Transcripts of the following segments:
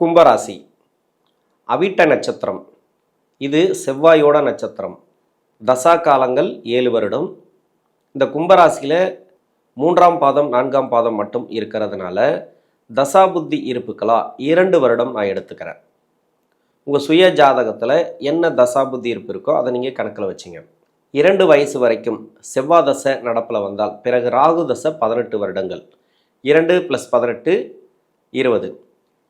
கும்பராசி. அவிட்ட நட்சத்திரம். இது செவ்வாயோட நட்சத்திரம். தசா காலங்கள் ஏழு வருடம். இந்த கும்பராசியில் மூன்றாம் பாதம் நான்காம் பாதம் மட்டும் இருக்கிறதுனால தசா புத்தி இருப்புக்களா இரண்டு வருடம் நான் எடுத்துக்கிறேன். உங்கள் சுய ஜாதகத்தில் என்ன தசா புத்தி இருப்பு இருக்கோ அதை நீங்கள் கணக்கில் வச்சிங்க. இரண்டு வயசு வரைக்கும் செவ்வாய் தசை நடப்பில் வந்தால் பிறகு ராகு தசை பதினெட்டு வருடங்கள். இரண்டு ப்ளஸ் பதினெட்டு இருபது.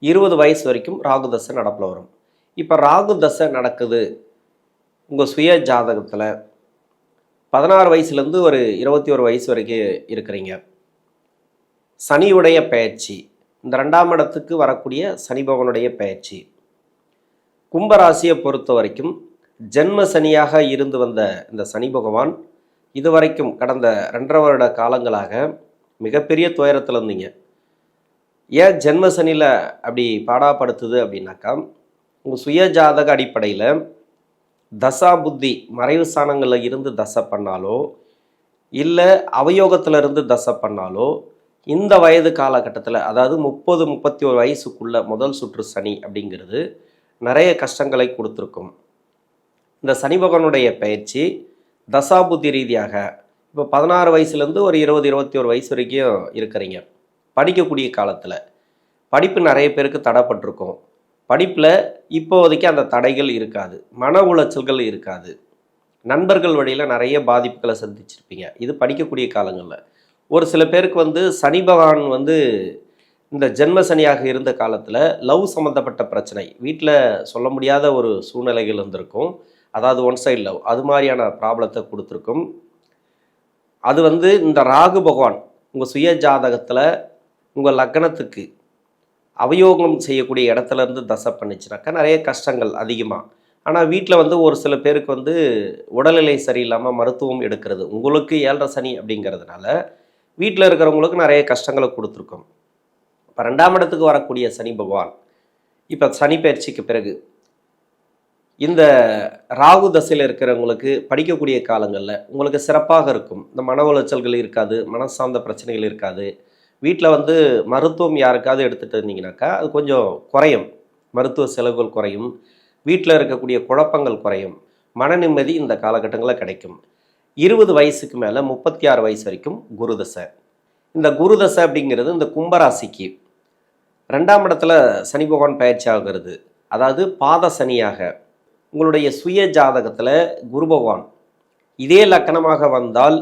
இருபது வயசு வரைக்கும் ராகு தசை நடப்பில் வரும். இப்போ ராகு தசை நடக்குது. உங்கள் சுய ஜாதகத்தில் பதினாறு வயசுலேருந்து ஒரு இருபத்தி ஒரு வயசு வரைக்கும் இருக்கிறீங்க. சனியுடைய பயிற்சி இந்த ரெண்டாம் இடத்துக்கு வரக்கூடிய சனி பகவனுடைய பயிற்சி கும்பராசியை பொறுத்த வரைக்கும் ஜென்ம சனியாக இருந்து வந்த இந்த சனி பகவான் இதுவரைக்கும் கடந்த ரெண்டரை வருட காலங்களாக மிகப்பெரிய துயரத்தில் இருந்தீங்க. ஏன் ஜென்ம சனியில் அப்படி பாடாப்படுத்துது அப்படின்னாக்கா உங்கள் சுய ஜாதக அடிப்படையில் தசா புத்தி மறைவு ஸ்தானங்களில் இருந்து தசை பண்ணாலோ இல்லை அவயோகத்தில் இருந்து தசை பண்ணாலோ இந்த வயது காலகட்டத்தில் அதாவது முப்பது முப்பத்தி ஒரு வயசுக்குள்ள முதல் சுற்று சனி அப்படிங்கிறது நிறைய கஷ்டங்களை கொடுத்துருக்கும். இந்த சனி பகவானுடைய பயிற்சி தசாபுத்தி ரீதியாக இப்போ பதினாறு வயசுலேருந்து ஒரு இருபது இருபத்தி ஒரு வயசு வரைக்கும் இருக்கிறீங்க. படிக்கக்கூடிய காலத்தில் படிப்பு நிறைய பேருக்கு தடைப்பட்டிருக்கும். படிப்பில் இப்போதைக்கு அந்த தடைகள் இருக்காது. மன உளைச்சல்கள் இருக்காது. நண்பர்கள் வழியில் நிறைய பாதிப்புகளை சந்திச்சிருப்பீங்க. இது படிக்கக்கூடிய காலங்களில். ஒரு சில பேருக்கு வந்து சனி பகவான் வந்து இந்த ஜென்ம சனியாக இருந்த காலத்தில் லவ் சம்மந்தப்பட்ட பிரச்சனை. வீட்டில் சொல்ல முடியாத ஒரு சூழ்நிலைகள் இருந்திருக்கும். அதாவது ஒன் சைடு லவ். அது மாதிரியான ப்ராப்ளத்தை கொடுத்துருக்கும். அது வந்து இந்த ராகு பகவான் உங்கள் சுய ஜாதகத்தில் உங்கள் லக்னத்துக்கு அவயோகம் செய்யக்கூடிய இடத்துல இருந்து தசை பண்ணிச்சுனாக்கா நிறைய கஷ்டங்கள் அதிகமாக. ஆனால் வீட்டில் வந்து ஒரு சில பேருக்கு வந்து உடல்நிலை சரியில்லாமல் மருத்துவம் எடுக்கிறது உங்களுக்கு ஏழரை சனி அப்படிங்கிறதுனால வீட்டில் இருக்கிறவங்களுக்கு நிறைய கஷ்டங்களை கொடுத்துருக்கோம். இப்போ ரெண்டாம் இடத்துக்கு வரக்கூடிய சனி பகவான் இப்போ சனி பயிற்சிக்கு பிறகு இந்த ராகு தசையில் இருக்கிறவங்களுக்கு படிக்கக்கூடிய காலங்களில் உங்களுக்கு சிறப்பாக இருக்கும். இந்த மன உளைச்சல்கள் இருக்காது மன சார்ந்த பிரச்சனைகள் இருக்காது. வீட்டில் வந்து மருத்துவம் யாருக்காவது எடுத்துகிட்டு இருந்தீங்கனாக்கா அது கொஞ்சம் குறையும். மருத்துவ செலவுகள் குறையும். வீட்டில் இருக்கக்கூடிய குழப்பங்கள் குறையும். மன நிம்மதி இந்த காலகட்டங்களில் கிடைக்கும். இருபது வயசுக்கு மேலே முப்பத்தி ஆறு வயசு வரைக்கும் குருதசை. இந்த குருதசை அப்படிங்கிறது இந்த கும்பராசிக்கு ரெண்டாம் இடத்துல சனி பகவான் பயிற்சி ஆகிறது. அதாவது பாத சனியாக உங்களுடைய சுய ஜாதகத்தில் குரு பகவான் இதே லக்கணமாக வந்தால்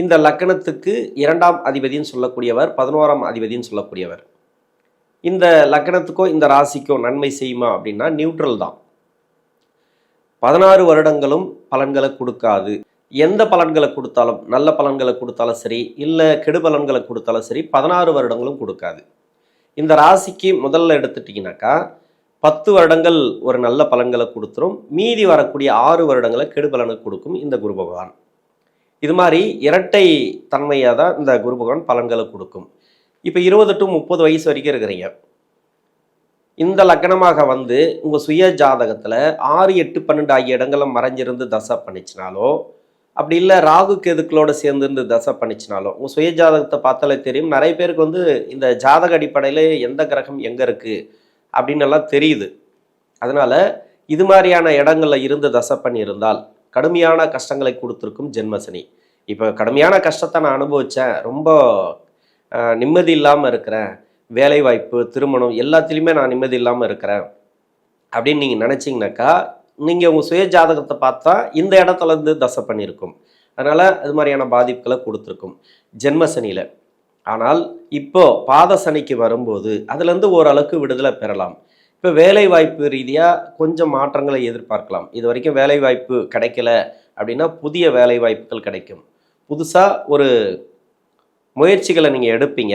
இந்த லக்கணத்துக்கு இரண்டாம் அதிபதின்னு சொல்லக்கூடியவர் பதினோராம் அதிபதின்னு சொல்லக்கூடியவர். இந்த லக்கணத்துக்கோ இந்த ராசிக்கோ நன்மை செய்யுமா அப்படின்னா நியூட்ரல் தான். பதினாறு வருடங்களும் பலன்களை கொடுக்காது. எந்த பலன்களை கொடுத்தாலும் நல்ல பலன்களை கொடுத்தாலும் சரி இல்லை கெடு பலன்களை கொடுத்தாலும் சரி பதினாறு வருடங்களும் கொடுக்காது. இந்த ராசிக்கு முதல்ல எடுத்துட்டிங்கனாக்கா பத்து வருடங்கள் ஒரு நல்ல பலன்களை கொடுத்துரும். மீதி வரக்கூடிய ஆறு வருடங்களை கெடு பலனை கொடுக்கும் இந்த குரு பகவான். இது மாதிரி இரட்டை தன்மையாக தான் இந்த குரு பகவான் பலன்களை கொடுக்கும். இப்போ இருபது டு முப்பது வயசு வரைக்கும் இருக்கிறீங்க. இந்த லக்னமாக வந்து உங்கள் சுய ஜாதகத்தில் ஆறு எட்டு பன்னெண்டு ஆகிய இடங்களை மறைஞ்சிருந்து தசை பண்ணிச்சினாலோ அப்படி இல்லை ராகு கேதுக்களோட சேர்ந்து இருந்து தசை பண்ணிச்சினாலோ உங்கள் சுய ஜாதகத்தை பார்த்தாலே தெரியும். நிறைய பேருக்கு வந்து இந்த ஜாதக அடிப்படையில் எந்த கிரகம் எங்கே இருக்குது அப்படின்னு எல்லாம் தெரியுது. அதனால் இது மாதிரியான இடங்களில் இருந்து தசை பண்ணியிருந்தால் கடுமையான கஷ்டங்களை கொடுத்துருக்கும் ஜென்மசனி இப்போ கடுமையான கஷ்டத்தை நான் அனுபவித்தேன் ரொம்ப நிம்மதி இல்லாமல் இருக்கிறேன். வேலை வாய்ப்பு திருமணம் எல்லாத்துலேயுமே நான் நிம்மதி இல்லாமல் இருக்கிறேன். அப்படின்னு நீங்கள் நினச்சிங்கனாக்கா நீங்கள் உங்கள் சுய ஜாதகத்தை பார்த்தா இந்த இடத்துல இருந்து தசை பண்ணியிருக்கும். அதனால் அது மாதிரியான பாதிப்புகளை கொடுத்துருக்கும் ஜென்மசனியில் ஆனால் இப்போ பாத சனிக்கு வரும்போது அதுலேருந்து ஓரளவுக்கு விடுதலை பெறலாம். இப்போ வேலைவாய்ப்பு ரீதியாக கொஞ்சம் மாற்றங்களை எதிர்பார்க்கலாம். இது வரைக்கும் வேலைவாய்ப்பு கிடைக்கல அப்படின்னா புதிய வேலைவாய்ப்புகள் கிடைக்கும். புதுசாக ஒரு முயற்சிகளை நீங்கள் எடுப்பீங்க.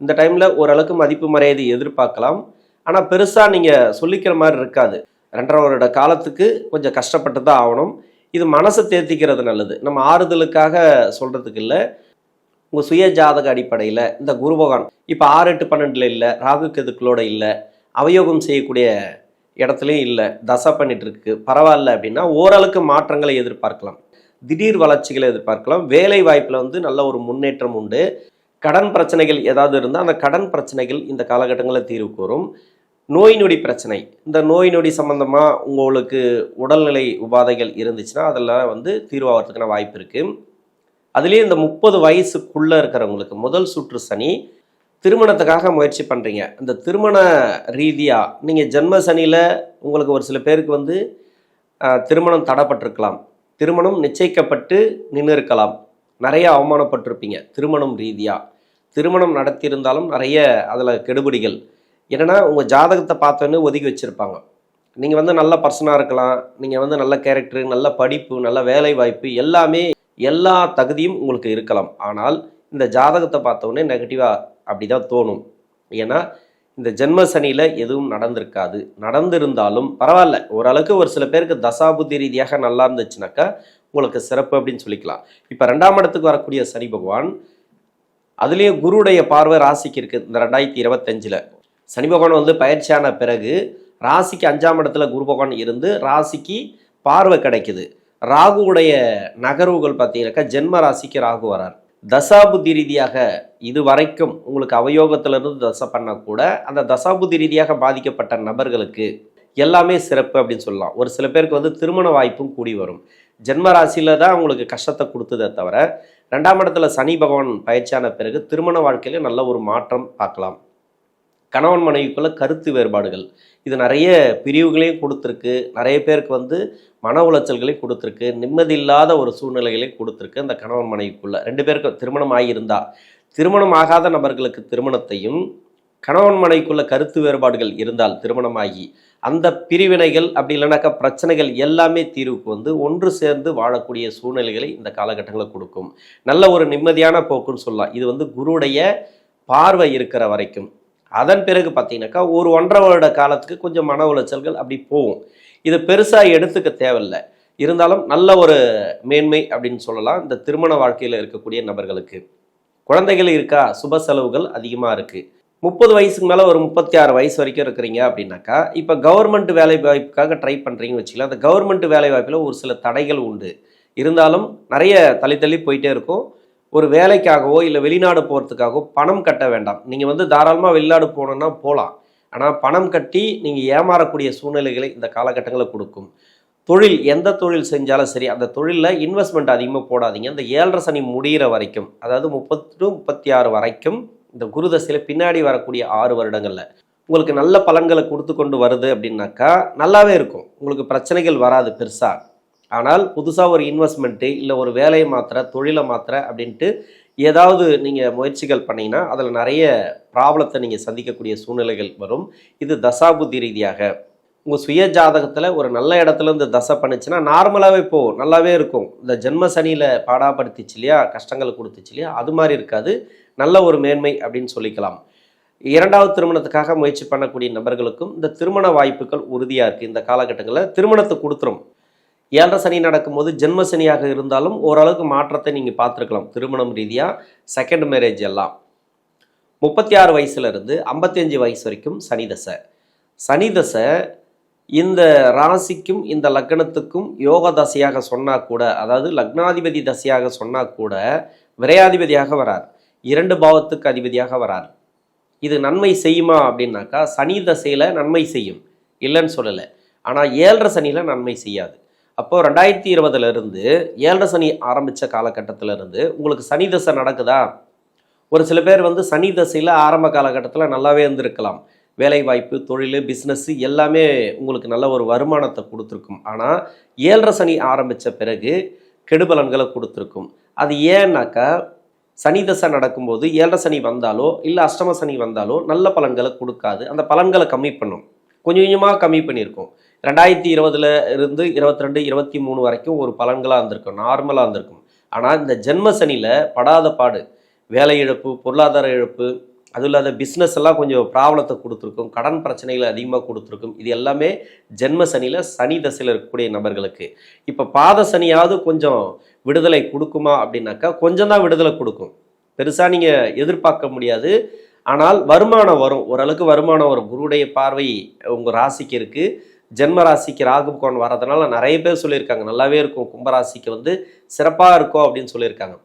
இந்த டைமில் ஓரளவுக்கு மதிப்பு மரியாதை எதிர்பார்க்கலாம். ஆனால் பெருசாக நீங்கள் சொல்லிக்கிற மாதிரி இருக்காது. ரெண்டரை வருட காலத்துக்கு கொஞ்சம் கஷ்டப்பட்டு தான் ஆகணும். இது மனசை தேர்த்திக்கிறது நல்லது. நம்ம ஆறுதலுக்காக சொல்கிறதுக்கு இல்லை. உங்கள் சுய ஜாதக அடிப்படையில் இந்த குருபகான் இப்போ ஆறு எட்டு பன்னெண்டில் இல்லை. ராகு கெதுக்களோட இல்லை. அவயோகம் செய்யக்கூடிய இடத்துலையும் இல்லை தசை பண்ணிட்டுருக்கு. பரவாயில்ல அப்படின்னா ஓரளவுக்கு மாற்றங்களை எதிர்பார்க்கலாம். திடீர் வளர்ச்சிகளை எதிர்பார்க்கலாம். வேலை வாய்ப்பில் வந்து நல்ல ஒரு முன்னேற்றம் உண்டு. கடன் பிரச்சனைகள் ஏதாவது இருந்தால் அந்த கடன் பிரச்சனைகள் இந்த காலகட்டங்களில் தீர்வு கூறும். நோய் நொடி பிரச்சனை. இந்த நோய் நொடி சம்மந்தமாக உங்களுக்கு உடல்நிலை உபாதைகள் இருந்துச்சுன்னா அதெல்லாம் வந்து தீர்வாகிறதுக்கான வாய்ப்பு இருக்குது அதுலேயும் இந்த முப்பது வயசுக்குள்ளே இருக்கிறவங்களுக்கு முதல் சுற்று சனி திருமணத்துக்காக முயற்சி பண்ணுறீங்க இந்த திருமண ரீதியாக நீங்கள் ஜென்ம சனியில் உங்களுக்கு ஒரு சில பேருக்கு வந்து திருமணம் தடப்பட்டிருக்கலாம். திருமணம் நிச்சயிக்கப்பட்டு நின்று இருக்கலாம் நிறைய அவமானப்பட்டிருப்பீங்க திருமணம் ரீதியாக திருமணம் நடத்தியிருந்தாலும் நிறைய அதில் கெடுபிடிகள். என்னன்னா உங்கள் ஜாதகத்தை பார்த்தோன்னே ஒதுக்கி வச்சுருப்பாங்க. நீங்கள் வந்து நல்ல பர்சனாக இருக்கலாம். நீங்கள் வந்து நல்ல கேரக்டர் நல்ல படிப்பு நல்ல வேலை வாய்ப்பு எல்லாமே எல்லா தகுதியும் உங்களுக்கு இருக்கலாம். ஆனால் இந்த ஜாதகத்தை பார்த்தோன்னே நெகட்டிவாக அப்படி தான் தோணும். ஏன்னா இந்த ஜென்ம சனியில் எதுவும் நடந்திருக்காது. நடந்திருந்தாலும் பரவாயில்ல. ஓரளவுக்கு ஒரு சில பேருக்கு தசாபுத்தி ரீதியாக நல்லா இருந்துச்சுனாக்கா உங்களுக்கு சிறப்பு அப்படின்னு சொல்லிக்கலாம். இப்போ ரெண்டாம் இடத்துக்கு வரக்கூடிய சனி பகவான் அதுலேயே குருடைய பார்வை ராசிக்கு இருக்குது இந்த ரெண்டாயிரத்தி இருபத்தஞ்சில். சனி பகவான் வந்து பயிற்சியான பிறகு ராசிக்கு அஞ்சாம் இடத்துல குரு பகவான் இருந்து ராசிக்கு பார்வை கிடைக்குது. ராகுவுடைய நகர்வுகள் பார்த்தீங்கன்னாக்கா ஜென்ம ராசிக்கு ராகு வரார். தசாபுத்தி ரீதியாக இது வரைக்கும் உங்களுக்கு அவயோகத்திலிருந்து தசை பண்ணால் கூட அந்த தசாபுத்தி ரீதியாக பாதிக்கப்பட்ட நபர்களுக்கு எல்லாமே சிறப்பு அப்படின்னு சொல்லலாம். ஒரு சில பேருக்கு வந்து திருமண வாய்ப்பும் கூடி வரும். ஜென்ம ராசியில் தான் உங்களுக்கு கஷ்டத்தை கொடுத்ததே தவிர ரெண்டாம் இடத்துல சனி பகவான் பயிற்சியான பிறகு திருமண வாழ்க்கையில் நல்ல ஒரு மாற்றம் பார்க்கலாம். கணவன் மனைவிக்குள்ள கருத்து வேறுபாடுகள். இது நிறைய பிரிவுகளையும் கொடுத்துருக்கு. நிறைய பேருக்கு வந்து மன உளைச்சல்களையும் கொடுத்துருக்கு. நிம்மதி இல்லாத ஒரு சூழ்நிலைகளையும் கொடுத்துருக்கு அந்த கணவன் மனைவிக்குள்ள. ரெண்டு பேருக்கு திருமணம் ஆகியிருந்தா. திருமணம் ஆகாத நபர்களுக்கு திருமணத்தையும் கணவன் மனைவிக்குள்ள கருத்து வேறுபாடுகள் இருந்தால் திருமணமாகி அந்த பிரிவினைகள் அப்படி இல்லைனாக்கா பிரச்சனைகள் எல்லாமே தீர்வுக்கு வந்து ஒன்று சேர்ந்து வாழக்கூடிய சூழ்நிலைகளை இந்த காலகட்டங்களில் கொடுக்கும். நல்ல ஒரு நிம்மதியான போக்குன்னு சொல்லலாம். இது வந்து குருவுடைய பார்வை இருக்கிற வரைக்கும். அதன் பிறகு பார்த்தீங்கன்னாக்கா ஒரு ஒன்றரை வருட காலத்துக்கு கொஞ்சம் மன உளைச்சல்கள் அப்படி போகும். இது பெருசாக எடுத்துக்க தேவையில்லை. இருந்தாலும் நல்ல ஒரு மேன்மை அப்படின்னு சொல்லலாம். இந்த திருமண வாழ்க்கையில் இருக்கக்கூடிய நபர்களுக்கு. குழந்தைகள் இருக்கா? சுப செலவுகள் அதிகமாக இருக்குது முப்பது வயசுக்கு மேலே ஒரு முப்பத்தி ஆறு வயசு வரைக்கும் இருக்கிறீங்க அப்படின்னாக்கா இப்போ கவர்மெண்ட் வேலை வாய்ப்புக்காக ட்ரை பண்ணுறீங்கன்னு வச்சுக்கலாம் அந்த கவர்மெண்ட் வேலை வாய்ப்பில் ஒரு சில தடைகள் உண்டு. இருந்தாலும் நிறைய தள்ளி தள்ளி போயிட்டே இருக்கும். ஒரு வேலைக்காகவோ இல்லை வெளிநாடு போகிறதுக்காகவோ பணம் கட்ட வேண்டாம். நீங்கள் வந்து தாராளமாக வெளிநாடு போகணுன்னா போகலாம் ஆனால் பணம் கட்டி நீங்கள் ஏமாறக்கூடிய சூழ்நிலைகளை இந்த காலகட்டங்களில் கொடுக்கும். தொழில் எந்த தொழில் செஞ்சாலும் சரி அந்த தொழிலில் இன்வெஸ்ட்மெண்ட் அதிகமாக போடாதீங்க. இந்த ஏழரை சனி முடிகிற வரைக்கும் அதாவது முப்பத்தி டு முப்பத்தி ஆறு வரைக்கும் இந்த குருதசையில் பின்னாடி வரக்கூடிய ஆறு வருடங்களில் உங்களுக்கு நல்ல பலன்களை கொடுத்து கொண்டு வருது அப்படின்னாக்கா நல்லாவே இருக்கும். உங்களுக்கு பிரச்சனைகள் வராது பெருசாக ஆனால் புதுசாக ஒரு இன்வெஸ்ட்மெண்ட்டு இல்லை ஒரு வேலையை மாத்திர தொழிலை மாத்திர அப்படின்ட்டு ஏதாவது நீங்கள் முயற்சிகள் பண்ணிங்கன்னா அதில் நிறைய ப்ராப்ளத்தை நீங்கள் சந்திக்கக்கூடிய சூழ்நிலைகள் வரும். இது தசாபுத்தி ரீதியாக. உங்கள் சுய ஜாதகத்தில் ஒரு நல்ல இடத்துலருந்து தசை பண்ணுச்சுன்னா நார்மலாகவே போகும் நல்லாவே இருக்கும். இந்த ஜென்ம சனியில் பாடாப்படுத்திச்சு இல்லையா கஷ்டங்களை கொடுத்துச்சு இல்லையா அது மாதிரி இருக்காது. நல்ல ஒரு மேன்மை அப்படின்னு சொல்லிக்கலாம். இரண்டாவது திருமணத்துக்காக முயற்சி பண்ணக்கூடிய நபர்களுக்கும் இந்த திருமண வாய்ப்புகள் உறுதியாக இருக்குது இந்த காலகட்டங்களில் திருமணத்தை கொடுத்துரும். ஏழரை சனி நடக்கும்போது ஜென்ம சனியாக இருந்தாலும் ஓரளவுக்கு மாற்றத்தை நீங்கள் பார்த்துருக்கலாம் திருமணம் ரீதியாக செகண்ட் மேரேஜ் எல்லாம். முப்பத்தி ஆறு வயசுலேருந்து ஐம்பத்தஞ்சு வயசு வரைக்கும் சனி தசை. சனி தசை இந்த ராசிக்கும் இந்த லக்னத்துக்கும் யோக தசையாக சொன்னால் கூட அதாவது லக்னாதிபதி தசையாக சொன்னால் கூட விரையாதிபதியாக வரார். இரண்டு பாவத்துக்கு அதிபதியாக வரார். இது நன்மை செய்யுமா அப்படின்னாக்கா சனி தசையில் நன்மை செய்யும். இல்லைன்னு சொல்லலை. ஆனால் ஏழரை சனியில் நன்மை செய்யாது. அப்போது ரெண்டாயிரத்தி இருபதுலேருந்து ஏழரை சனி ஆரம்பித்த காலகட்டத்துல இருந்து உங்களுக்கு சனி தசை நடக்குதா? ஒரு சில பேர் வந்து சனி தசையில் ஆரம்ப காலகட்டத்தில் நல்லாவே இருந்திருக்கலாம். வேலைவாய்ப்பு தொழில் பிஸ்னஸ்ஸு எல்லாமே உங்களுக்கு நல்ல ஒரு வருமானத்தை கொடுத்துருக்கும். ஆனால் ஏழரை சனி ஆரம்பித்த பிறகு கெடுபலன்களை கொடுத்துருக்கும். அது ஏன்னாக்கா சனி தசை நடக்கும்போது ஏழரை சனி வந்தாலோ இல்லை அஷ்டம சனி வந்தாலோ நல்ல பலன்களை கொடுக்காது. அந்த பலன்களை கம்மி பண்ணும். கொஞ்சம் கொஞ்சமாக கம்மி பண்ணியிருக்கோம். ரெண்டாயிரத்தி இருபதுல இருந்து இருபத்தி ரெண்டு இருபத்தி மூணு வரைக்கும் ஒரு பலன்களாக இருந்திருக்கும் நார்மலாக இருந்திருக்கும். ஆனால் இந்த ஜென்ம சனியில் படாத பாடு வேலை இழப்பு பொருளாதார இழப்பு அதுவும் இல்லாத பிஸ்னஸ் எல்லாம் கொஞ்சம் ப்ராப்ளத்தை கொடுத்துருக்கும் கடன் பிரச்சனைகளை அதிகமாக கொடுத்துருக்கும். இது எல்லாமே ஜென்ம சனியில் சனி தசையில் இருக்கக்கூடிய நபர்களுக்கு. இப்போ பாத சனியாவது கொஞ்சம் விடுதலை கொடுக்குமா அப்படின்னாக்கா கொஞ்சம் தான் விடுதலை கொடுக்கும். பெருசாக நீங்கள் எதிர்பார்க்க முடியாது. ஆனால் வருமானம் வரும். ஓரளவுக்கு வருமானம் வரும். குருடைய பார்வை உங்கள் ராசிக்கு இருக்குது ஜென்மராசிக்கு ராகு கோன் வரதுனால நிறைய பேர் சொல்லியிருக்காங்க. நல்லாவே இருக்கும். கும்பராசிக்கு வந்து சிறப்பாக இருக்கும் அப்படின்னு சொல்லியிருக்காங்க.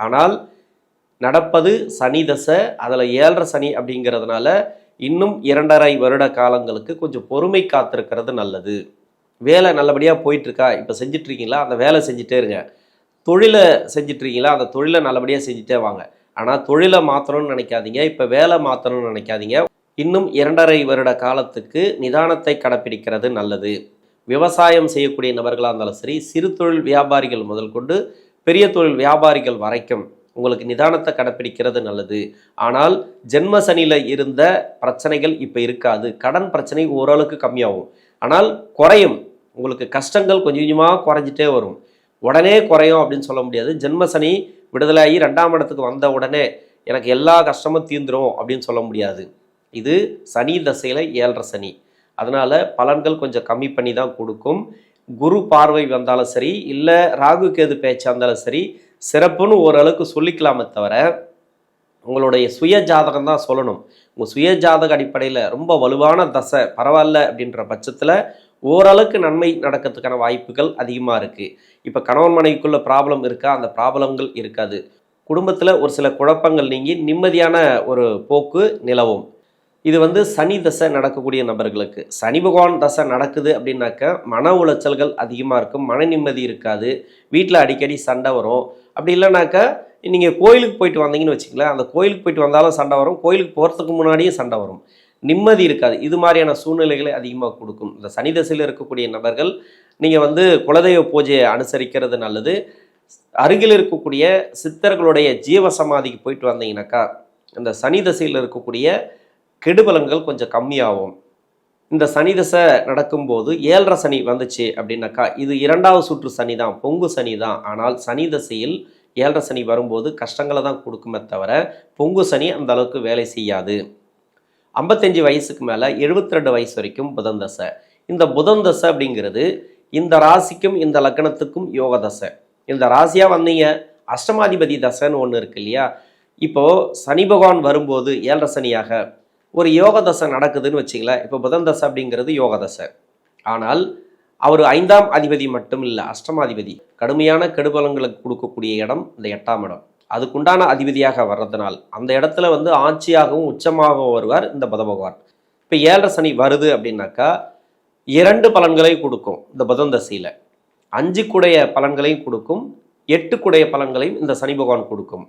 ஆனால் நடப்பது சனி தசை அதில் ஏழரை சனி அப்படிங்கிறதுனால இன்னும் இரண்டரை வருட காலங்களுக்கு கொஞ்சம் பொறுமை காத்திருக்கிறது நல்லது. வேலை நல்லபடியாக போயிட்டுருக்கா? இப்போ செஞ்சிட்ருக்கீங்களா? அந்த வேலை செஞ்சுட்டே இருங்க. தொழிலை செஞ்சிட்ருக்கீங்களா? அந்த தொழிலை நல்லபடியாக செஞ்சுட்டே வாங்க. ஆனால் தொழிலை மாற்றணும்னு நினைக்காதீங்க. இப்போ வேலை மாற்றணும்னு நினைக்காதீங்க. இன்னும் இரண்டரை வருட காலத்துக்கு நிதானத்தை கடைப்பிடிக்கிறது நல்லது. விவசாயம் செய்யக்கூடிய நபர்களாக இருந்தாலும் சரி சிறு தொழில் வியாபாரிகள் முதல் கொண்டு பெரிய தொழில் வியாபாரிகள் வரைக்கும் உங்களுக்கு நிதானத்தை கடைப்பிடிக்கிறது நல்லது. ஆனால் ஜென்ம சனியில் இருந்த பிரச்சனைகள் இப்போ இருக்காது. கடன் பிரச்சனை ஓரளவுக்கு கம்மியாகும். ஆனால் குறையும். உங்களுக்கு கஷ்டங்கள் கொஞ்சம் கொஞ்சமாக குறைஞ்சிட்டே வரும். உடனே குறையும் அப்படின்னு சொல்ல முடியாது. ஜென்ம சனி விடுதலையாகி ரெண்டாம் இடத்துக்கு வந்த உடனே எனக்கு எல்லா கஷ்டமும் தீந்துடும் அப்படின்னு சொல்ல முடியாது. இது சனி தசையில் ஏழரை சனி. அதனால் பலன்கள் கொஞ்சம் கம்மி பண்ணி தான் கொடுக்கும். குரு பார்வை வந்தாலும் சரி இல்லை ராகு கேது பேச்சாக இருந்தாலும் சரி சிறப்புன்னு ஓரளவுக்கு சொல்லிக்கலாமே தவிர உங்களுடைய சுய ஜாதகம் தான் சொல்லணும். உங்கள் சுய ஜாதக அடிப்படையில் ரொம்ப வலுவான தசை பரவாயில்ல அப்படின்ற பட்சத்தில் ஓரளவுக்கு நன்மை நடக்கிறதுக்கான வாய்ப்புகள் அதிகமாக இருக்குது இப்போ கணவன் மனைவிக்குள்ள ப்ராப்ளம் இருக்கா? அந்த ப்ராப்ளங்கள் இருக்காது. குடும்பத்தில் ஒரு சில குழப்பங்கள் நீங்கி நிம்மதியான ஒரு போக்கு நிலவும். இது வந்து சனி தசை நடக்கக்கூடிய நபர்களுக்கு. சனி பகவான் தசை நடக்குது அப்படின்னாக்க மன உளைச்சல்கள் அதிகமாக இருக்கும் மன நிம்மதி இருக்காது வீட்டில் அடிக்கடி சண்டை வரும். அப்படி இல்லைனாக்கா நீங்கள் கோயிலுக்கு போயிட்டு வந்தீங்கன்னு வச்சுங்களேன் அந்த கோயிலுக்கு போயிட்டு வந்தாலும் சண்டை வரும் கோயிலுக்கு போகிறதுக்கு முன்னாடியும் சண்டை வரும். நிம்மதி இருக்காது. இது மாதிரியான சூழ்நிலைகளை அதிகமாக கொடுக்கும். இந்த சனி தசையில் இருக்கக்கூடிய நபர்கள் நீங்கள் வந்து குலதெய்வ பூஜையை அனுசரிக்கிறது நல்லது. அருகில் இருக்கக்கூடிய சித்தர்களுடைய ஜீவ சமாதிக்கு போயிட்டு வந்தீங்கன்னாக்கா இந்த சனி தசையில் இருக்கக்கூடிய கெடுபலன்கள் கொஞ்சம் கம்மியாகும். இந்த சனி தசை நடக்கும்போது ஏழரை சனி வந்துச்சு அப்படின்னாக்கா இது இரண்டாவது சுற்று சனி தான் பொங்கு சனி தான் ஆனால் சனி தசையில் ஏழரை சனி வரும்போது கஷ்டங்களை தான் கொடுக்குமே தவிர பொங்கு சனி அந்த அளவுக்கு வேலை செய்யாது. ஐம்பத்தஞ்சு வயசுக்கு மேலே எழுபத்தி ரெண்டு வயசு வரைக்கும் புதன் தசை. இந்த புதன் தசை அப்படிங்கிறது இந்த ராசிக்கும் இந்த லக்னத்துக்கும் யோக தசை. இந்த ராசியாக வந்தீங்க அஷ்டமாதிபதி தசைன்னு ஒன்று இருக்கு இல்லையா? இப்போது சனி பகவான் வரும்போது ஏழரை சனியாக ஒரு யோக தசை நடக்குதுன்னு வச்சிங்களேன். இப்போ புதன் தசை அப்படிங்கிறது யோக தசை ஆனால் அவர் ஐந்தாம் அதிபதி மட்டும் இல்லை அஷ்டமாதிபதி. கடுமையான கெடுபலங்களுக்கு கொடுக்கக்கூடிய இடம் இந்த எட்டாம் இடம். அதுக்குண்டான அதிபதியாக வர்றதுனால் அந்த இடத்துல வந்து ஆட்சியாகவும் உச்சமாகவும் வருவார் இந்த புத பகவான். இப்போ ஏழரை சனி வருது அப்படின்னாக்கா இரண்டு பலன்களை கொடுக்கும் இந்த புதன் தசையில். அஞ்சு குடைய பலன்களையும் கொடுக்கும் எட்டு குடைய பலன்களையும் இந்த சனி பகவான் கொடுக்கும்.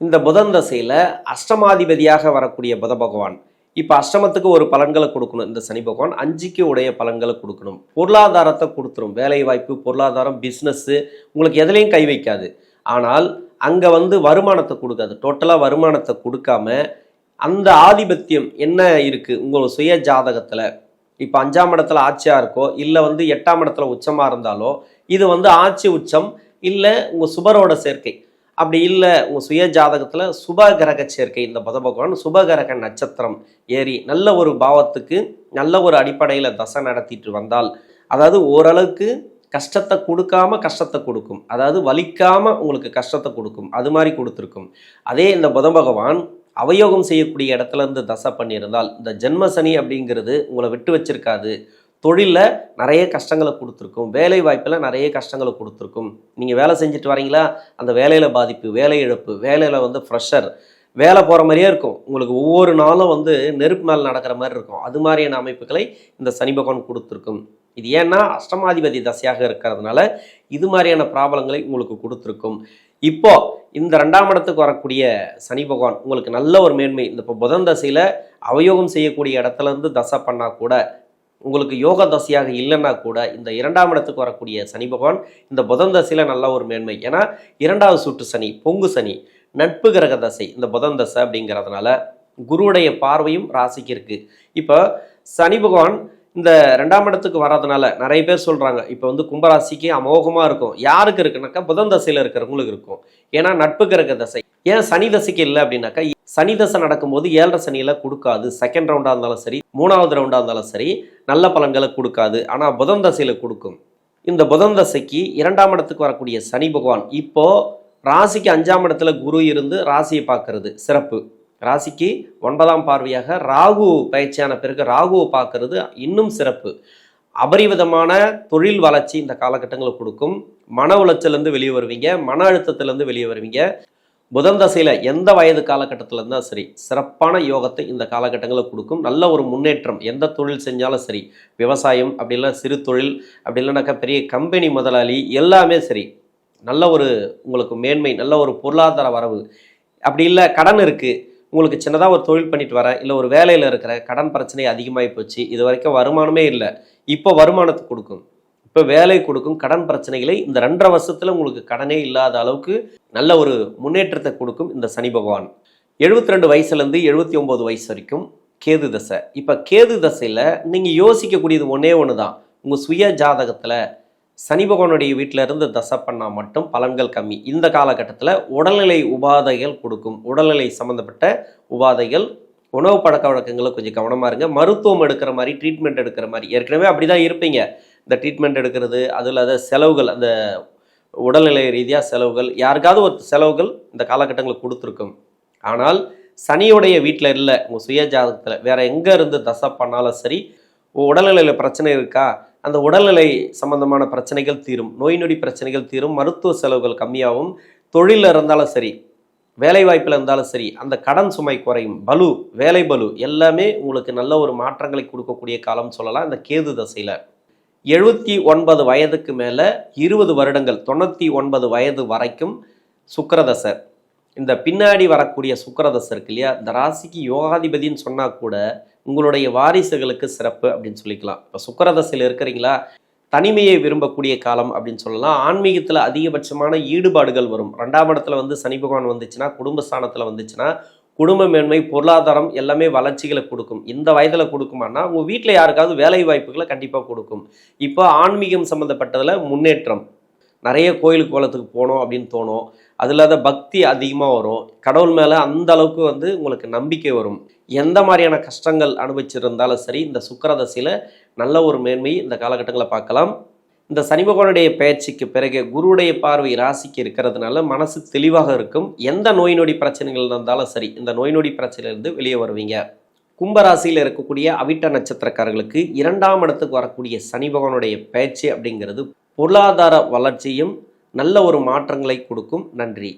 இந்த புதன் தசையில் அஷ்டமாதிபதியாக வரக்கூடிய புத பகவான் இப்போ அஷ்டமத்துக்கு ஒரு பலன்களை கொடுக்கணும் இந்த சனி பகவான். அஞ்சுக்கு உடைய பலன்களை கொடுக்கணும். பொருளாதாரத்தை கொடுத்துரும். வேலை வாய்ப்பு பொருளாதாரம் பிஸ்னஸ்ஸு உங்களுக்கு எதுலேயும் கை வைக்காது. ஆனால் அங்கே வந்து வருமானத்தை கொடுக்காது. டோட்டலாக வருமானத்தை கொடுக்காம அந்த ஆதிபத்தியம் என்ன இருக்குது உங்கள் சுய ஜாதகத்தில். இப்போ அஞ்சாம் இடத்துல ஆட்சியாக இருக்கோ இல்லை வந்து எட்டாம் இடத்துல உச்சமாக இருந்தாலோ இது வந்து ஆட்சி உச்சம் இல்லை உங்கள் சுபரோட சேர்க்கை. அப்படி இல்லை உங்கள் சுய ஜாதகத்தில் சுப கிரக சேர்க்கை இந்த புத பகவான் சுப கிரக நட்சத்திரம் ஏறி நல்ல ஒரு பாவத்துக்கு நல்ல ஒரு அடிப்படையில் தசை நடத்திட்டு வந்தால் அதாவது ஓரளவுக்கு கஷ்டத்தை கொடுக்காம கஷ்டத்தை கொடுக்கும். அதாவது வலிக்காம உங்களுக்கு கஷ்டத்தை கொடுக்கும். அது மாதிரி கொடுத்துருக்கும். அதே இந்த புத பகவான் அவயோகம் செய்யக்கூடிய இடத்துல இருந்து தசை பண்ணியிருந்தால் இந்த ஜென்மசனி அப்படிங்கிறது உங்களை விட்டு வச்சிருக்காது. தொழிலில் நிறைய கஷ்டங்களை கொடுத்துருக்கும். வேலை வாய்ப்பில் நிறைய கஷ்டங்களை கொடுத்துருக்கும். நீங்கள் வேலை செஞ்சுட்டு வரீங்களா? அந்த வேலையில் பாதிப்பு வேலை இழப்பு வேலையில் வந்து ஃப்ரெஷர் வேலை போகிற மாதிரியே இருக்கும். உங்களுக்கு ஒவ்வொரு நாளும் வந்து நெருப்பு மேலே நடக்கிற மாதிரி இருக்கும். அது மாதிரியான அமைப்புகளை இந்த சனி பகவான் கொடுத்துருக்கும். இது ஏன்னா அஷ்டமாதிபதி தசையாக இருக்கிறதுனால இது மாதிரியான ப்ராப்ளங்களை உங்களுக்கு கொடுத்துருக்கும். இப்போ இந்த ரெண்டாம் இடத்துக்கு வரக்கூடிய சனி பகவான் உங்களுக்கு நல்ல ஒரு மேன்மை. இந்த இப்போ புதன் தசையில் அவயோகம் செய்யக்கூடிய இடத்துல இருந்து தசை பண்ணால் கூட உங்களுக்கு யோக தசையாக இல்லைன்னா கூட இந்த இரண்டாம் இடத்துக்கு வரக்கூடிய சனி பகவான் இந்த புதன் தசையில் நல்ல ஒரு மேன்மை. ஏன்னா இரண்டாவது சுற்று சனி பொங்கு சனி நட்பு கிரக தசை இந்த புதன் தசை அப்படிங்கிறதுனால குருவுடைய பார்வையும் ராசிக்கு இருக்குது இப்போ சனி பகவான் இந்த ரெண்டாம் இடத்துக்கு வர்றதுனால நிறைய பேர் சொல்கிறாங்க இப்போ வந்து கும்பராசிக்கு அமோகமாக இருக்கும். யாருக்கு இருக்குனாக்கா புதன் தசையில் இருக்கிறவங்களுக்கு இருக்கும். ஏன்னா நட்பு கிரக தசை. ஏன் சனி தசைக்கு இல்லை அப்படின்னாக்கா சனி தசை நடக்கும்போது ஏழரை சனியில் கொடுக்காது. செகண்ட் ரவுண்டாக இருந்தாலும் சரி மூணாவது ரவுண்டாக இருந்தாலும் சரி நல்ல பலன்களை கொடுக்காது. ஆனால் புதன் தசையில் கொடுக்கும். இந்த புதன் தசைக்கு இரண்டாம் இடத்துக்கு வரக்கூடிய சனி பகவான் இப்போது ராசிக்கு அஞ்சாம் இடத்துல குரு இருந்து ராசியை பார்க்கறது. சிறப்பு. ராசிக்கு ஒன்பதாம் பார்வையாக ராகு பயிற்சியான பிறகு ராகுவை பார்க்கறது இன்னும் சிறப்பு. அபரிவிதமான தொழில் வளர்ச்சி இந்த காலகட்டங்களை கொடுக்கும். மன உளைச்சலேருந்து வெளியே வருவீங்க. மன அழுத்தத்திலேருந்து வெளியே வருவீங்க. புதன் தசையில் எந்த வயது காலகட்டத்தில் இருந்தால் சரி சிறப்பான யோகத்தை இந்த காலகட்டங்களில் கொடுக்கும். நல்ல ஒரு முன்னேற்றம் எந்த தொழில் செஞ்சாலும் சரி விவசாயம் அப்படி இல்லை சிறு தொழில் அப்படி இல்லைனாக்கா பெரிய கம்பெனி முதலாளி எல்லாமே சரி. நல்ல ஒரு உங்களுக்கு மேன்மை நல்ல ஒரு பொருளாதார வரவு. அப்படி இல்லை கடன் இருக்குது உங்களுக்கு சின்னதாக ஒரு தொழில் பண்ணிட்டு வரேன் இல்லை ஒரு வேலையில் இருக்கிற கடன் பிரச்சனை அதிகமாகி போச்சு. இது வரைக்கும் வருமானமே இல்லை. இப்போ வருமானத்தை கொடுக்கும். இப்போ வேலை கொடுக்கும் கடன் பிரச்சனைகளை இந்த ரெண்டரை வருஷத்தில் உங்களுக்கு கடனே இல்லாத அளவுக்கு நல்ல ஒரு முன்னேற்றத்தை கொடுக்கும் இந்த சனி பகவான். எழுபத்தி ரெண்டு வயசுலேருந்து எழுபத்தி ஒம்பது வயசு வரைக்கும் கேது தசை. இப்போ கேது தசையில் நீங்கள் யோசிக்கக்கூடியது ஒன்றே ஒன்று தான் உங்கள் சுய ஜாதகத்தில் சனி பகவானுடைய வீட்டில் இருந்து தசை பண்ணால் மட்டும் பலன்கள் கம்மி. இந்த காலகட்டத்தில் உடல்நிலை உபாதைகள் கொடுக்கும். உடல்நிலை சம்மந்தப்பட்ட உபாதைகள் உணவு பழக்க வழக்கங்களை கொஞ்சம் கவனமாக இருங்க. மருத்துவம் எடுக்கிற மாதிரி ட்ரீட்மெண்ட் எடுக்கிற மாதிரி. ஏற்கனவே அப்படி தான் இருப்பீங்க. இந்த ட்ரீட்மெண்ட் எடுக்கிறது அதில் அதை செலவுகள் அந்த உடல்நிலை ரீதியாக செலவுகள் யாருக்காவது ஒரு செலவுகள் இந்த காலகட்டங்களில் கொடுத்துருக்கும். ஆனால் சனியுடைய வீட்டில் இல்லை உங்கள் சுய ஜாதகத்தில் வேறு எங்கே இருந்து தசை பண்ணாலும் சரி உடல்நிலையில் பிரச்சனை இருக்கா அந்த உடல்நிலை சம்பந்தமான பிரச்சனைகள் தீரும் நோய் நொடி பிரச்சனைகள் தீரும் மருத்துவ செலவுகள் கம்மியாகும் தொழிலில் இருந்தாலும் சரி வேலை வாய்ப்பில் இருந்தாலும் சரி அந்த கடன் சுமை குறையும் பலு வேலை பலு எல்லாமே உங்களுக்கு நல்ல ஒரு மாற்றங்களை கொடுக்கக்கூடிய காலம் சொல்லலாம் இந்த கேது தசையில். எழுபத்தி ஒன்பது வயதுக்கு மேலே இருபது வருடங்கள் தொண்ணூற்றி ஒன்பது வயது வரைக்கும் சுக்கரதசர். இந்த பின்னாடி வரக்கூடிய சுக்கிரதசை இருக்கு இல்லையா? இந்த ராசிக்கு யோகாதிபதின்னு சொன்னால் கூட உங்களுடைய வாரிசுகளுக்கு சிறப்பு அப்படின்னு சொல்லிக்கலாம். இப்போ சுக்கரதசையில் இருக்கிறீங்களா? தனிமையை விரும்பக்கூடிய காலம் அப்படின்னு சொல்லலாம். ஆன்மீகத்தில் அதிகபட்சமான ஈடுபாடுகள் வரும். ரெண்டாம் இடத்துல வந்து சனி பகவான் வந்துச்சுன்னா குடும்பஸ்தானத்தில் வந்துச்சுன்னா குடும்ப மேன்மை பொருளாதாரம் எல்லாமே வளர்ச்சிகளை கொடுக்கும். இந்த வயதில் கொடுக்குமானா உங்கள் வீட்டில் யாருக்காவது வேலை வாய்ப்புகளை கண்டிப்பாக கொடுக்கும். இப்போ ஆன்மீகம் சம்மந்தப்பட்டதில் முன்னேற்றம். நிறைய கோயிலுக்கு குளத்துக்கு போகணும் அப்படின்னு தோணும். அது இல்லாத பக்தி அதிகமாக வரும். கடவுள் மேலே அந்த அளவுக்கு வந்து உங்களுக்கு நம்பிக்கை வரும். எந்த மாதிரியான கஷ்டங்கள் அனுபவிச்சிருந்தாலும் சரி இந்த சுக்கரதசையில் நல்ல ஒரு மேன்மை இந்த காலகட்டங்களை பார்க்கலாம். இந்த சனி பகவானுடைய பயிற்சிக்கு பிறகு குருவுடைய பார்வை ராசிக்கு இருக்கிறதுனால மனசு தெளிவாக இருக்கும். எந்த நோய் நொடி பிரச்சனைகள் இருந்தாலும் சரி இந்த நோய் நொடி பிரச்சனையிலிருந்து வெளியே வருவீங்க. கும்பராசியில் இருக்கக்கூடிய அவிட்ட நட்சத்திரக்காரர்களுக்கு இரண்டாம் இடத்துக்கு வரக்கூடிய சனி பகவானுடைய பயிற்சி அப்படிங்கிறது பொருளாதார வளர்ச்சியும் நல்ல ஒரு மாற்றங்களை கொடுக்கும். நன்றி.